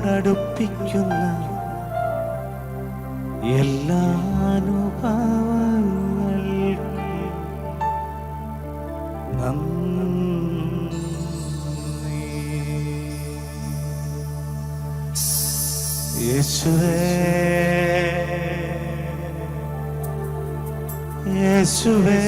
നിത്യതയോടടുപ്പിക്കുന്ന എല്ലാ അനുഭവങ്ങൾക്കും യേശുവേ. യേശുവേ.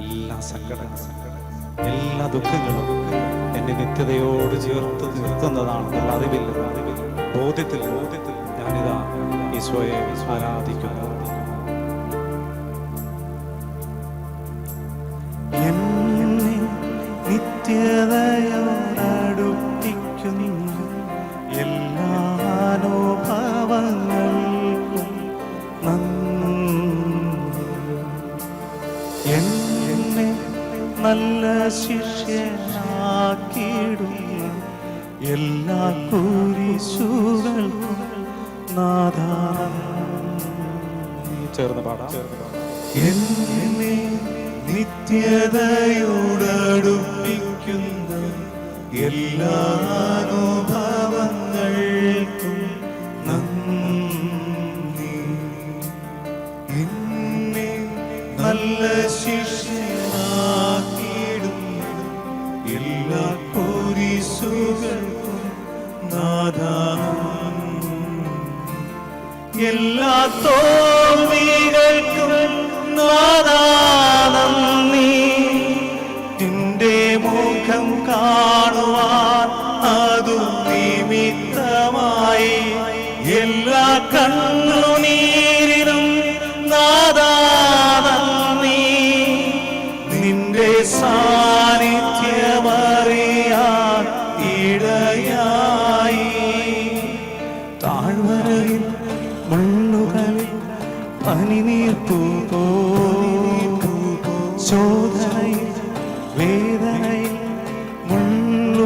എല്ലാ സങ്കടങ്ങളും എല്ലാ ദുഃഖങ്ങളും എന്നെ നിത്യതയോട് ചേർത്ത് നിർത്തുന്നതാണെന്നുള്ള അറിവില്ല ബോധ്യത്തിൽ ബോധ്യത്തിൽ ഞാനിതാ ഈശോയെ ആരാധിക്കുന്നു. എന്നെ എന്നെ നിത്യതയോടടുപ്പിക്കുന്ന എല്ലാ അനുഭവങ്ങൾക്കും നന്ദി. എന്നെ നല്ല ശിഷ്യനാക്കിയിടുന്ന എല്ലാ കുരിശുകൾക്കും നാദാ എല്ലാ തോൽവികൾക്കും നാദാനം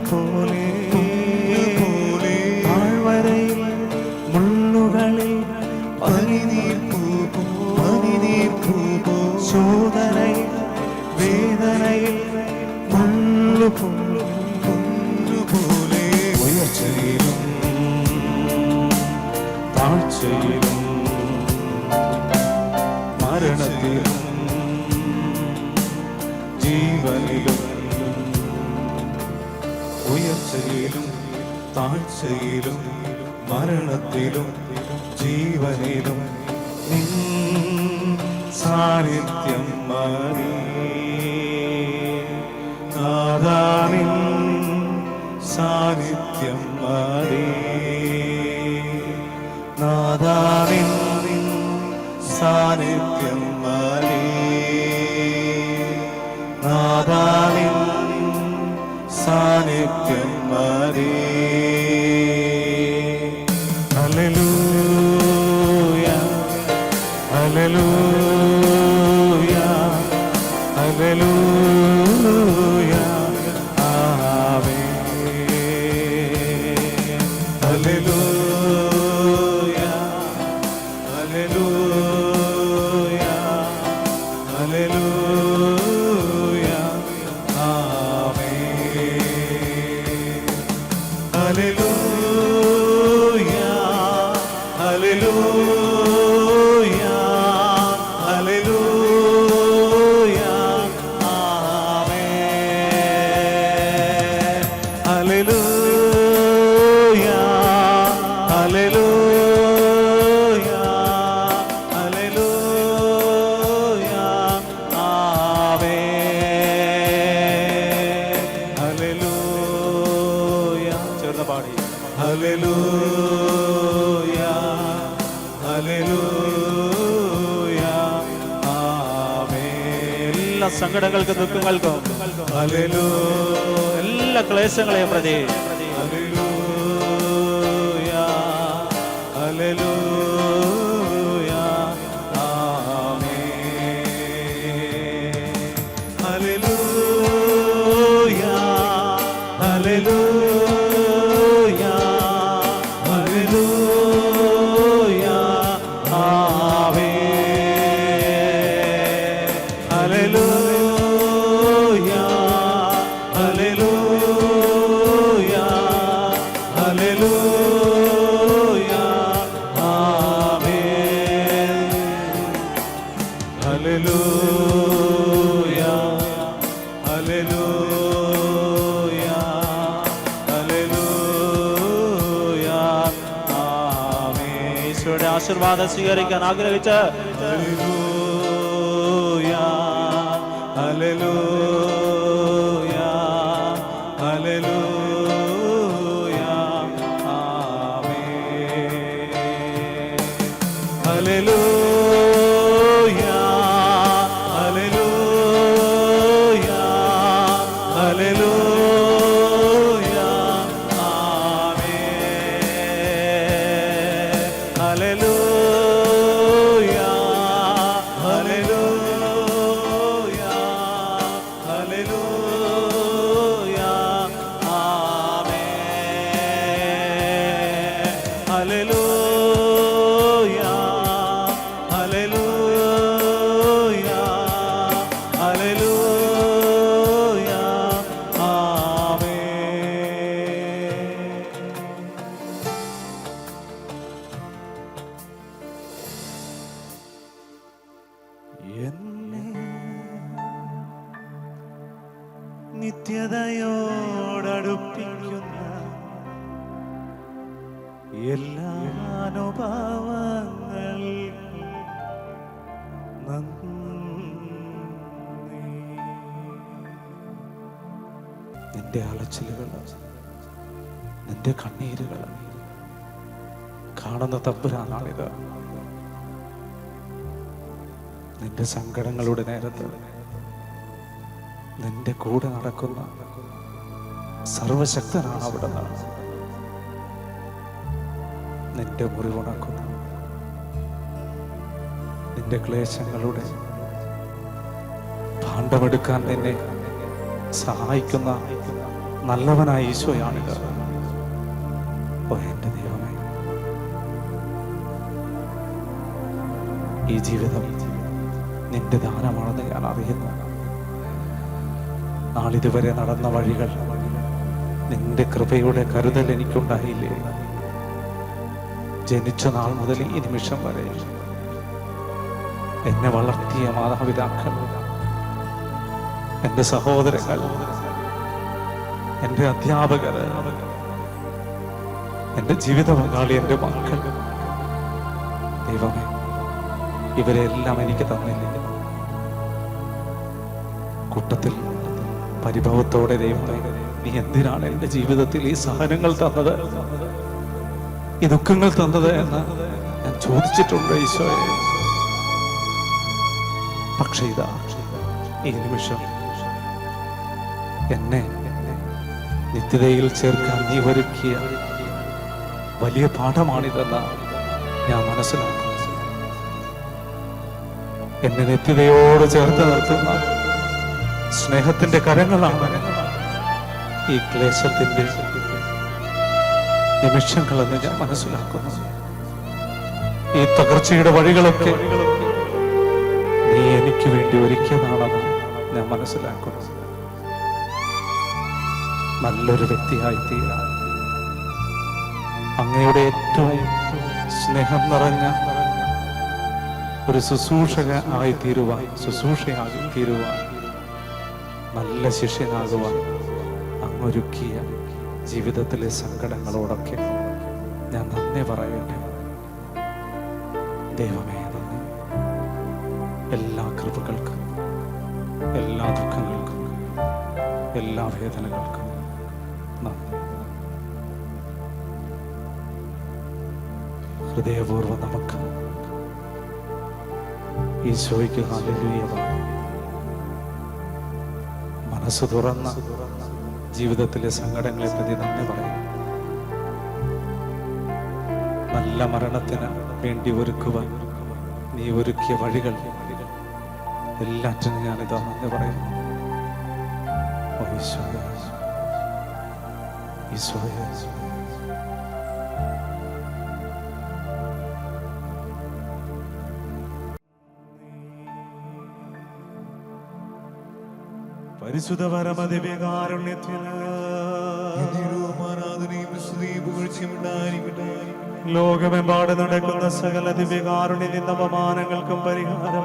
போலே போலே ஆழ்வரையில் முள்ளுகளில் பனிநீர் பூ பனிநீர் பூ சோதனை வேதனையில் முள்ளு போல் முள்ளு போலே உயர்ச்சியிலும் தாழ்ச்சியிலும் மரணத்திலும் താഴ്ചയിലും മരണത്തിലും ജീവനിലും നിൻ സാന്നിധ്യം മാറി. നാദാനിൻ സാന്നിധ്യം മാറി. നാദാനിൻ സാന്നിധ്യം മാറി. നാദാനിൻ സാന്നിധ്യം മതി Hallelujah. Hallelujah. സങ്കടങ്ങൾക്കും ദുഃഖങ്ങൾക്കും എല്ലാ ക്ലേശങ്ങളെയും പ്രതി. Hallelujah. ఆశీర్వాద స్వీకరించని ఆగ్రహించారు Hallelujah. നിന്റെ അളച്ചിലുകൾ നിന്റെ കണ്ണീരുകൾ കാണുന്ന തമ്പുരാനാണിത്. നിന്റെ സങ്കടങ്ങളുടെ നേരത്ത് നിന്റെ കൂടെ നടക്കുന്ന സർവശക്തനാണ് അവിടെ നിന്റെ മുറിവുണക്കുന്ന. നിന്റെ ക്ലേശങ്ങളുടെ ഭാണ്ഡമെടുക്കാൻ നിന്നെ സഹായിക്കുന്ന നല്ലവനായ ഈശോയാണിത്. ഓ ദൈവമേ. ഈ ജീവിതം നിന്റെ ദാനമാണെന്ന് ഞാൻ അറിയുന്നു. നാളിതുവരെ നടന്ന വഴികൾ നിന്റെ കൃപയുടെ കരുതൽ എനിക്കുണ്ടായില്ലേ? ജനിച്ച നാൾ മുതൽ ഈ നിമിഷം വരെ എന്നെ വളർത്തിയ മാതാപിതാക്കൾ എന്റെ സഹോദരങ്ങൾ എന്റെ അധ്യാപകർ എന്റെ ജീവിത പങ്കാളി എന്റെ മക്കൾ. ദൈവമേ ഇവരെല്ലാം എനിക്ക് തന്നില്ലേ? കൂട്ടത്തിൽ പരിഭവത്തോടെ ദൈവമേ നീ എന്തിനാണ് എന്റെ ജീവിതത്തിൽ ഈ സഹനങ്ങൾ തന്നത്? ഈ ദുഃഖങ്ങൾ തന്നത് എന്ന് ഞാൻ ചോദിച്ചിട്ടുണ്ട് ഈശോയെ. പക്ഷേ ഇതാ ഈ നിമിഷം എന്നെ നിത്യതയിൽ ചേർക്കാൻ നീ ഒരുക്കിയ വലിയ പാഠമാണിതെന്ന് ഞാൻ മനസ്സിലാക്കുന്നു. എന്നെ നിത്യതയോട് ചേർത്ത് നിർത്തുന്ന സ്നേഹത്തിന്റെ കരങ്ങളാണ് ഈ ക്ലേശത്തിന്റെ നിമിഷങ്ങളെന്ന് ഞാൻ മനസ്സിലാക്കുന്നു. ഈ തകർച്ചയുടെ വഴികളൊക്കെ എനിക്ക് വേണ്ടി ഒരുക്കിയതാണെന്ന് ഞാൻ മനസ്സിലാക്കുന്നു. നല്ലൊരു വ്യക്തിയായി തീരാ അങ്ങയുടെ ഏറ്റവും സ്നേഹം നിറഞ്ഞ ഒരു ശുശ്രൂഷക ആയി തീരുവാൻ ശുശ്രൂഷയായി തീരുവാൻ നല്ല ശിഷ്യനാകുവാൻ അങ്ങൊരുക്കിയ ജീവിതത്തിലെ സങ്കടങ്ങളോടൊക്കെ ഞാൻ നന്ദി പറയട്ടെ. ദൈവമേ എല്ലാ കൃപകൾക്കും എല്ലാ ദുഃഖങ്ങൾക്കും എല്ലാ വേദനകൾക്കും നന്ദി ഹൃദയപൂർവം നമുക്ക് ഈശോയ്ക്ക് ഹല്ലേലൂയ പാടാം. മനസ്സ് തുറന്ന ജീവിതത്തിലെ സങ്കടങ്ങളെ പ്രതി നന്ദി പറയും നല്ല മരണത്തിന് വേണ്ടി ഒരുക്കുവാൻ നീ ഒരുക്കിയ വഴികൾ എല്ലാറ്റിനും ഞാനിതാ നന്ദി പറയുന്നു. പരിശുദ്ധ പരമദിവ്യകാരുണ്യത്തിന് ലോകമെമ്പാട് നടക്കുന്ന സകല ദിവ്യകാരുണ്യ നിന്നപമാനങ്ങൾക്കും പരിഹാരം